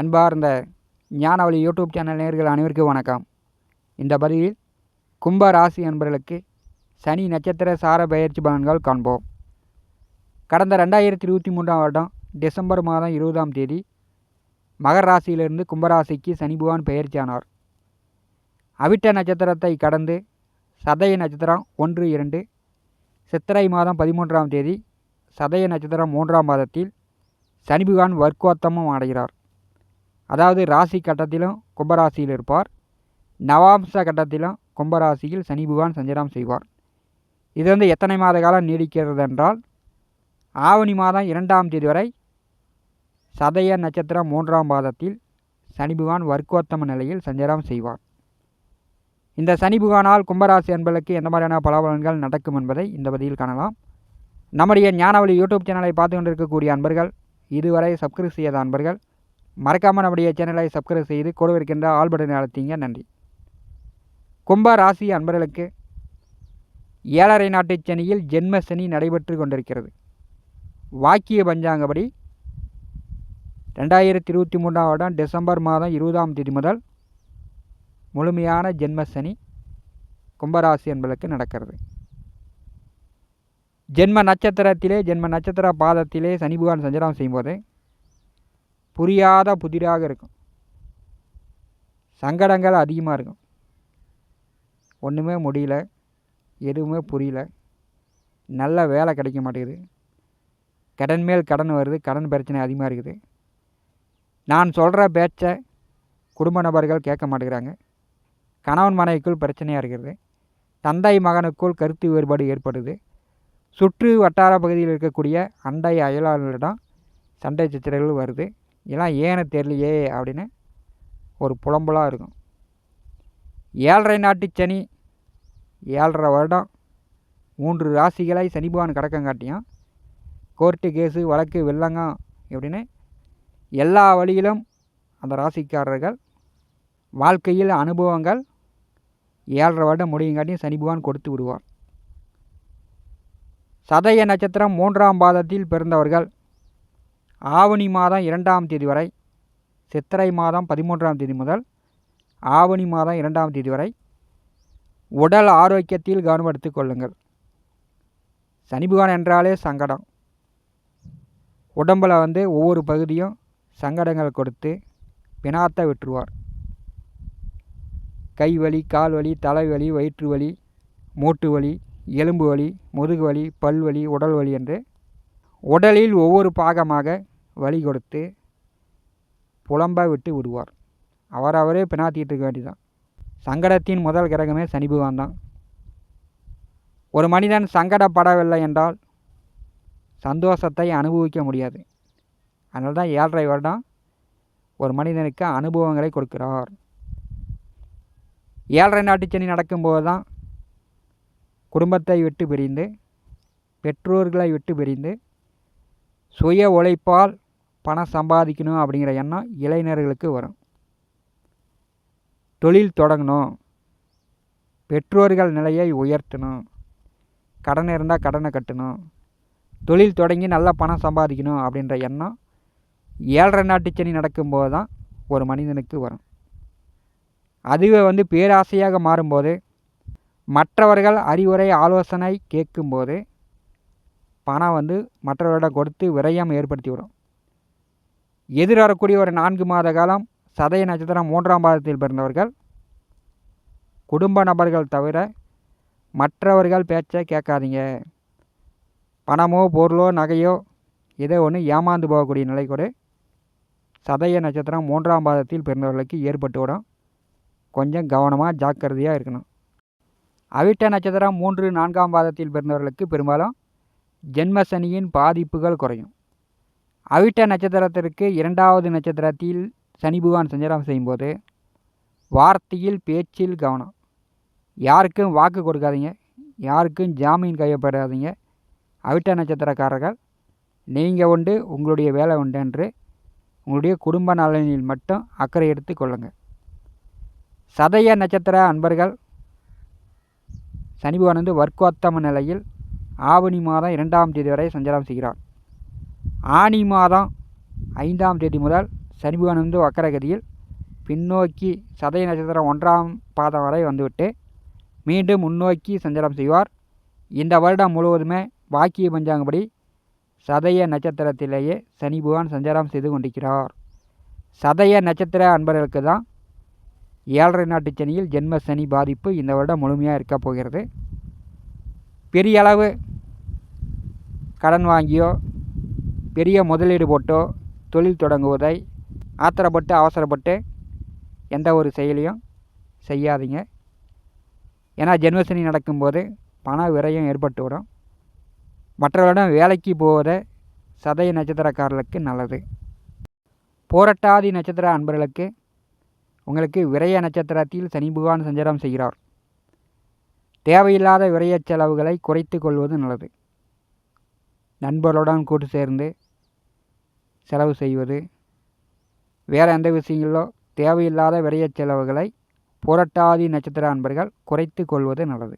அன்பார்ந்த ஞானவழி YouTube channel நேர்கள் அனைவருக்கும் வணக்கம். இந்த பதிவில் கும்ப ராசி அன்பர்களுக்கு சனி நட்சத்திர சார பயிற்சி பலன்கள் காண்போம். கடந்த ரெண்டாயிரத்தி இருபத்தி மூன்றாம் வருடம் டிசம்பர் மாதம் இருபதாம் தேதி மகர ராசியிலிருந்து கும்பராசிக்கு சனி பகவான் பெயர்ச்சியானார் அவிட்ட நட்சத்திரத்தை கடந்து சதய நட்சத்திரம் ஒன்று இரண்டு சித்திரை மாதம் பதிமூன்றாம் தேதி சதய நட்சத்திரம் மூன்றாம் மாதத்தில் சனிபுகான் வர்க்கோத்தமம் அடைகிறார். அதாவது ராசி கட்டத்திலும் கும்பராசியில் இருப்பார். நவாம்ச கட்டத்திலும் கும்பராசியில் சனி பகவான் சஞ்சாரம் செய்வார். இது வந்து எத்தனை மாத காலம் நீடிக்கிறது என்றால் ஆவணி மாதம் இரண்டாம் தேதி வரை சதய நட்சத்திரம் மூன்றாம் பாதத்தில் சனி பகவான் வர்க்கோத்தம நிலையில் சஞ்சாரம் செய்வார். இந்த சனி புகானால் கும்பராசி என்பதற்கு எந்த மாதிரியான பலாபலன்கள் நடக்கும் என்பதை இந்த பதிவில் காணலாம். நம்முடைய ஞானவழி யூடியூப் சேனலை பார்த்து கொண்டிருக்கக்கூடிய அன்பர்கள் இதுவரை சப்ஸ்கிரைப் செய்யாத அன்பர்கள் மறக்காமல் நம்முடைய சேனலை சப்ஸ்கிரைப் செய்து கூட இருக்கின்ற ஆல் பட்டனை அழுத்திங்க. நன்றி. கும்ப ராசி அன்பர்களுக்கு ஏழரை நாட்டு சனியில் ஜென்ம சனி நடைபெற்று கொண்டிருக்கிறது. வாக்கிய பஞ்சாங்கப்படி ரெண்டாயிரத்தி இருபத்தி மூன்றாம் வருடம் டிசம்பர் மாதம் இருபதாம் தேதி முதல் முழுமையான ஜென்ம சனி கும்பராசி என்பதற்கு நடக்கிறது. ஜென்ம நட்சத்திரத்திலே ஜென்ம நட்சத்திர பாதத்திலே சனி பகவான் சஞ்சாரம் செய்யும்போது புரியாத புதிராக இருக்கும். சங்கடங்கள் அதிகமாக இருக்கும். ஒன்றுமே முடியல. எதுவுமே புரியல. நல்ல வேலை கிடைக்க மாட்டேங்குது. கடன் மேல் கடன் வருது. கடன் பிரச்சனை அதிகமாக இருக்குது. நான் சொல்கிற பேச்சை குடும்ப நபர்கள் கேட்க மாட்டேங்கிறாங்க. கணவன் மனைவிக்குள் பிரச்சனையாக இருக்கிறது தந்தை மகனுக்குள் கருத்து வேறுபாடு ஏற்படுது. சுற்று வட்டார பகுதியில் இருக்கக்கூடிய அண்டை அயலாளர்களிடம் சண்டை சச்சரவுகள் வருது. இதெல்லாம் ஏன்னு தெரியலையே அப்படின்னு ஒரு புலம்பலாக இருக்கும். ஏழரை நாட்டு சனி ஏழரை வருடம் மூன்று ராசிகளை சனி பகவான் கடக்கங்காட்டியும் கோர்ட்டு கேஸு வழக்கு வெள்ளங்கம் இப்படின்னு எல்லா வழியிலும் அந்த ராசிக்காரர்கள் வாழ்க்கையில் அனுபவங்கள் ஏழரை வருடம் முடியுங்காட்டியும் சனி பகவான் கொடுத்து விடுவார். சதய நட்சத்திரம் மூன்றாம் பாதத்தில் பிறந்தவர்கள். ஆவணி மாதம் இரண்டாம் தேதி வரை சித்திரை மாதம் பதிமூன்றாம் தேதி முதல் ஆவணி மாதம் இரண்டாம் தேதி வரை உடல் ஆரோக்கியத்தில் கவனம் எடுத்துக் கொள்ளுங்கள். சனி பகவான் என்றாலே சங்கடம். உடம்பில் வந்து ஒவ்வொரு பகுதியும் சங்கடங்கள் கொடுத்து பினாத்தை விட்டுருவார். கை வலி கால் வலி தலைவலி வயிற்று வலி மூட்டு வலி எலும்பு வலி முதுகு வலி பல் வலி உடல் வலி என்று உடலில் ஒவ்வொரு பாகமாக வலி கொடுத்து புலம்ப விட்டு விடுவார். அவரவரே பினாத்திட்டு இருக்க வேண்டியதான் சங்கடத்தின் முதல் கிரகமே சனி பகவான் தான். ஒரு மனிதன் சங்கடப்படவில்லை என்றால் சந்தோஷத்தை அனுபவிக்க முடியாது. அதனால தான் ஏழரை வருடம் ஒரு மனிதனுக்கு அனுபவங்களை கொடுக்கிறார். ஏழரை நாட்டு சனி நடக்கும்போது தான் குடும்பத்தை விட்டு பிரிந்து பெற்றோர்களை விட்டு பிரிந்து சுய உழைப்பால் பணம் சம்பாதிக்கணும் அப்படிங்கிற எண்ணம் இளைஞர்களுக்கு வரும். தொழில் தொடங்கணும். பெற்றோர்கள் நிலையை உயர்த்தணும். கடன் இருந்தால் கடனை கட்டணும். தொழில் தொடங்கி நல்லா பணம் சம்பாதிக்கணும் அப்படின்ற எண்ணம் ஏழரை நாட்டு சனி நடக்கும்போது தான் ஒரு மனிதனுக்கு வரும். அதுவே வந்து பேராசையாக மாறும்போது மற்றவர்கள் அறிவுரை ஆலோசனை கேட்கும்போது பணம் வந்து மற்றவர்களிடம் கொடுத்து விரயம் ஏற்படுத்தி விடும் எதிர்வரக்கூடிய ஒரு நான்கு மாத காலம் சதய நட்சத்திரம் மூன்றாம் பாதத்தில் பிறந்தவர்கள் குடும்ப நபர்கள் தவிர மற்றவர்கள் பேச்சை கேட்காதீங்க. பணமோ பொருளோ நகையோ ஏதோ ஒன்று ஏமாந்து போகக்கூடிய நிலை கூட சதய நட்சத்திரம் மூன்றாம் பாதத்தில் பிறந்தவர்களுக்கு ஏற்பட்டுவிடும். கொஞ்சம் கவனமாக ஜாக்கிரதையாக இருக்கணும். அவிட்ட நட்சத்திரம் மூன்று நான்காம் பாதத்தில் பிறந்தவர்களுக்கு பெரும்பாலும் ஜென்மசனியின் பாதிப்புகள் குறையும். அவிட்ட நட்சத்திரத்திற்கு இரண்டாவது நட்சத்திரத்தில் சனி பகவான் சஞ்சாரம் செய்யும்போது வார்த்தையில் பேச்சில் கவனம். யாருக்கும் வாக்கு கொடுக்காதீங்க. யாருக்கும் ஜாமீன் கையப்படாதீங்க. அவிட்ட நட்சத்திரக்காரர்கள் நீங்கள் உண்டு உங்களுடைய வேலை உண்டு என்று உங்களுடைய குடும்ப நலனில் மட்டும் அக்கறை எடுத்து கொள்ளுங்கள் சதய நட்சத்திர அன்பர்கள் சனி பகவான் வந்து வர்க்கோத்தம நிலையில் ஆவணி மாதம் இரண்டாம் தேதி வரை சஞ்சாரம் செய்கிறார் ஆனி மாதம் ஐந்தாம் தேதி முதல் சனி பகவான் வந்து வக்கரகதியில் பின்னோக்கி சதய நட்சத்திரம் ஒன்றாம் பாதம் வரை வந்துவிட்டு மீண்டும் முன்னோக்கி சஞ்சாரம் செய்வார். இந்த வருடம் முழுவதுமே வாக்கிய பஞ்சாங்கப்படி சதய நட்சத்திரத்திலேயே சனி பகவான் சஞ்சாரம் செய்து கொண்டிருக்கிறார். சதய நட்சத்திர அன்பர்களுக்கு தான் ஏழரை நாட்டு சனியில் ஜென்ம சனி பாதிப்பு இந்த வருடம் முழுமையாக இருக்க போகிறது. பெரிய அளவு கடன் வாங்கியோ பெரிய முதலீடு போட்டோ தொழில் தொடங்குவதை ஆத்திரப்பட்டு அவசரப்பட்டு எந்த ஒரு செயலையும் செய்யாதீங்க. ஏன்னா ஜென்மசனி நடக்கும்போது பண விரயம் ஏற்பட்டுவிடும் மற்றவரிடம் வேலைக்கு போவதை சதய நட்சத்திரக்காரர்களுக்கு நல்லது. போரட்டாதி நட்சத்திர அன்பர்களுக்கு உங்களுக்கு விரய நட்சத்திரத்தில் சனி பகவான் சஞ்சாரம் செய்கிறார். தேவையில்லாத விரய செலவுகளை குறைத்து கொள்வது நல்லது. நண்பர்களுடன் கூட்டு சேர்ந்து செலவு செய்வது. வேறு எந்த விஷயங்களோ தேவையில்லாத விரைய செலவுகளை புரட்டாதி நட்சத்திர அன்பர்கள் குறைத்து கொள்வது நல்லது.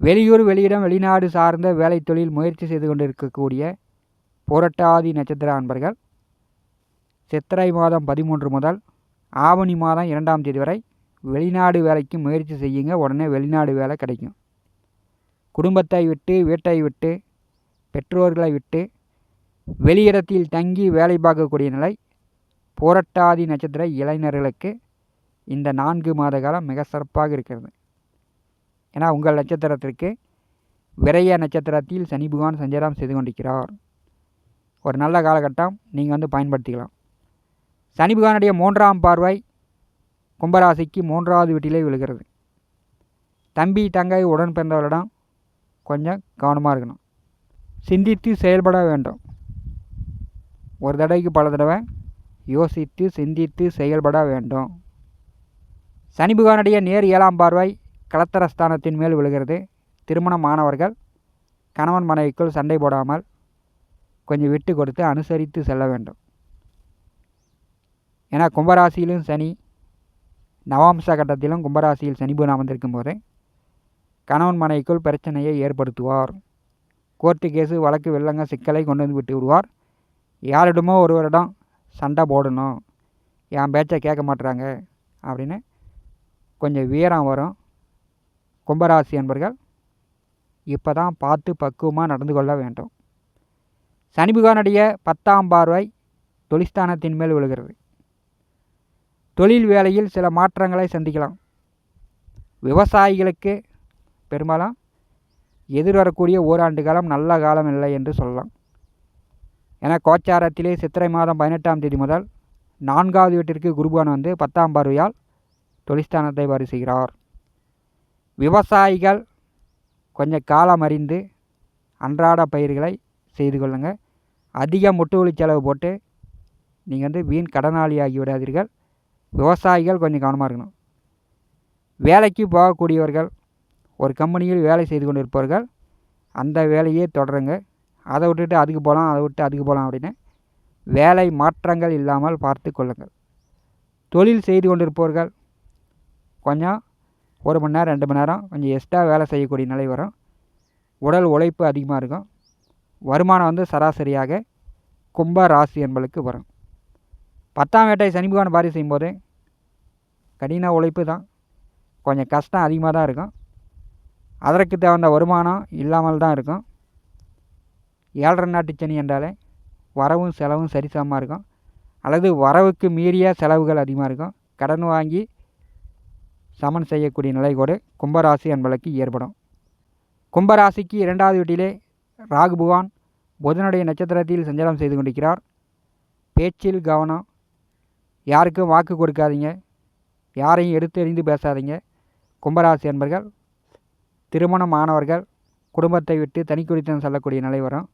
வெளியூர் வெளியிடம் வெளிநாடு சார்ந்த வேலை தொழில் முயற்சி செய்து கொண்டிருக்கக்கூடிய புரட்டாதி நட்சத்திர அன்பர்கள் சித்திரை மாதம் பதிமூன்று முதல் ஆவணி மாதம் இரண்டாம் தேதி வரை வெளிநாடு வேலைக்கு முயற்சி செய்யுங்க. உடனே வெளிநாடு வேலை கிடைக்கும். குடும்பத்தை விட்டு வீட்டை விட்டு பெற்றோர்களை விட்டு வெளியிடத்தில் தங்கி வேலை பார்க்கக்கூடிய நிலை புரட்டாதி நட்சத்திர இளைஞர்களுக்கு இந்த நான்கு மாத காலம் மிக சிறப்பாக இருக்கிறது. ஏன்னா உங்கள் நட்சத்திரத்திற்கு விரைய நட்சத்திரத்தில் சனி பகவான் சஞ்சாரம் செய்து கொண்டிருக்கிறார். ஒரு நல்ல காலகட்டம் நீங்கள் வந்து பயன்படுத்திக்கலாம். சனி பகவானுடைய மூன்றாம் பார்வை கும்பராசிக்கு மூன்றாவது வீட்டிலே விழுகிறது. தம்பி தங்கை உடன் பிறந்தவரிடம் கொஞ்சம் கவனமாக இருக்கணும். சிந்தித்து செயல்பட வேண்டும். ஒரு தடவைக்கு பல தடவை யோசித்து சிந்தித்து செயல்பட வேண்டும். சனி நேர் ஏழாம் பார்வை கலத்தரஸ்தானத்தின் மேல் விழுகிறது. திருமணமானவர்கள் கணவன் மனைவிக்குள் சண்டை போடாமல் கொஞ்சம் விட்டு கொடுத்து அனுசரித்து செல்ல வேண்டும். ஏன்னா கும்பராசியிலும் சனி நவாம்ச கட்டத்திலும் கும்பராசியில் சனி பகவான் அமர்ந்திருக்கும் போது கணவன் மனைவிக்குள் பிரச்சனையை ஏற்படுத்துவார். கோர்ட்டு கேஸு வழக்கு வெள்ளங்க சிக்கலை கொண்டு வந்து விட்டு விடுவார். யாரிடமோ ஒருவரிடம் சண்டை போடணும். என் பேச்சை கேட்க மாட்டுறாங்க அப்படின்னு கொஞ்சம் வீரம் வரும். கும்பராசி என்பர்கள் இப்போ தான் பார்த்து பக்குவமாக நடந்து கொள்ள வேண்டும். சனி பகவானுடைய பத்தாம் பார்வை தொழிற்ஸ்தானத்தின் மேல் விழுகிறது. தொழில் வேலையில் சில மாற்றங்களை சந்திக்கலாம். விவசாயிகளுக்கு பெரும்பாலும் எதிர்வரக்கூடிய ஓராண்டு காலம் நல்ல காலம் இல்லை என்று சொல்லலாம். ஏன்னா கோச்சாரத்திலே சித்திரை மாதம் பதினெட்டாம் தேதி முதல் நான்காவது வீட்டிற்கு குருபான் வந்து பத்தாம் பார்வையால் தொழிற்ஸ்தானத்தை வாரி செய்கிறார் விவசாயிகள் கொஞ்சம் காலம் அறிந்து அன்றாட பயிர்களை செய்து கொள்ளுங்கள் அதிக முட்டுவலி செலவு போட்டு நீங்கள் வந்து வீண் கடனாளி ஆகி விடாதீர்கள். விவசாயிகள் கொஞ்சம் கவனமாக இருக்கணும். வேலைக்கு போகக்கூடியவர்கள் ஒரு கம்பெனியில் வேலை செய்து கொண்டு இருப்பவர்கள் அந்த வேலையே தொடருங்க. அதை விட்டுட்டு அதுக்கு போகலாம் அதை விட்டு அதுக்கு போகலாம் அப்படின்னு வேலை மாற்றங்கள் இல்லாமல் பார்த்து கொள்ளுங்கள். தொழில் செய்து கொண்டிருப்பவர்கள் கொஞ்சம் ஒரு மணி நேரம் ரெண்டு மணி நேரம் கொஞ்சம் எக்ஸ்ட்ரா வேலை செய்யக்கூடிய நிலை வரும். உடல் உழைப்பு அதிகமாக இருக்கும். வருமானம் வந்து சராசரியாக கும்ப ராசி என்பளுக்கு வரும். பத்தாம் வேட்டை சனி பகவான் பாரி செய்யும்போது கடின உழைப்பு தான். கொஞ்சம் கஷ்டம் அதிகமாக தான் இருக்கும். அதற்கு தகுந்த வருமானம் இல்லாமல் தான் இருக்கும். ஏழரை நாட்டு சனி என்றாலே வரவும் செலவும் சரிசமமாக இருக்கும். அல்லது வரவுக்கு மீறிய செலவுகள் அதிகமாக இருக்கும். கடன் வாங்கி சமன் செய்யக்கூடிய நிலை கூட கும்பராசி என்பதற்கு ஏற்படும். கும்பராசிக்கு இரண்டாவது வீட்டிலே ராகு புகான் புதனுடைய நட்சத்திரத்தில் சஞ்சாரம் செய்து கொண்டிருக்கிறார். பேச்சில் கவனம். யாருக்கும் வாக்கு கொடுக்காதீங்க. யாரையும் எடுத்து எறிந்து பேசாதீங்க. கும்பராசி என்பர்கள் திருமணமானவர்கள் குடும்பத்தை விட்டு தனி குறித்தம் செல்லக்கூடிய நிலை வரும்.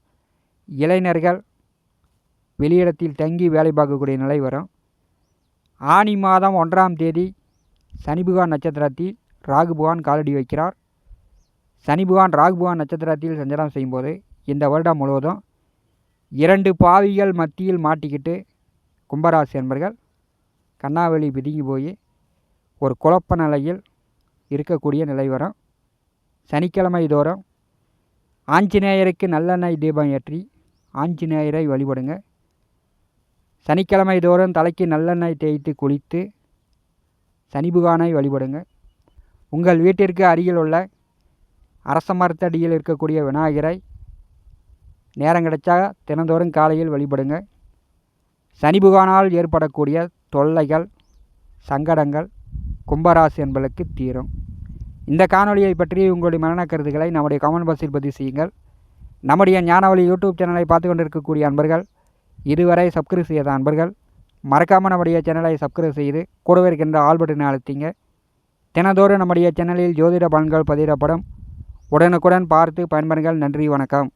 இளைஞர்கள் வெளியிடத்தில் தங்கி வேலை பார்க்கக்கூடிய நிலை வரும். ஆனி மாதம் ஒன்றாம் தேதி சனி நட்சத்திரத்தில் ராகுபவான் காலடி வைக்கிறார். சனி ராகுபவான் ராகு நட்சத்திரத்தில் சஞ்சாரம் செய்யும்போது இந்த வருடம் முழுவதும் இரண்டு பாவிகள் மத்தியில் மாட்டிக்கிட்டு கும்பராசி என்பர்கள் கண்ணாவெளி பிதுங்கி போய் ஒரு குழப்ப நிலையில் இருக்கக்கூடிய நிலை வரும். சனிக்கிழமை தோறும் ஆஞ்சநேயருக்கு நல்லெண்ணெய் தீபம் ஏற்றி ஆஞ்சநேயரை வழிபடுங்க. சனிக்கிழமை தோறும் தலைக்கு நல்லெண்ணெய் தேய்த்து குளித்து சனி புகானை வழிபடுங்க. உங்கள் வீட்டிற்கு அருகில் உள்ள அரச மரத்தடியில் இருக்கக்கூடிய விநாயகரை நேரம் கிடைச்சா தினந்தோறும் காலையில் வழிபடுங்க. சனிபுகானால் ஏற்படக்கூடிய தொல்லைகள் சங்கடங்கள் கும்பராசி என்பதற்கு தீரும். இந்த காணொலியை பற்றி உங்களுடைய மரண கருத்துக்களை நம்முடைய கமெண்ட் பாக்ஸில் பதிவு செய்யுங்கள். நம்முடைய ஞானவழி யூடியூப் சேனலை பார்த்து கொண்டிருக்கக்கூடிய அன்பர்கள் இதுவரை சப்ஸ்கிரைப் செய்யாத அன்பர்கள் மறக்காமல் நம்முடைய சேனலை சப்ஸ்கிரைப் செய்து கூடவே இருக்கின்ற ஆல் பட்டனை அழுத்திங்க. தினந்தோறும் நம்முடைய சேனலில் ஜோதிட பலன்கள் பதிவிடப்படும். உடனுக்குடன் பார்த்து பயன்பெறுங்கள். நன்றி வணக்கம்.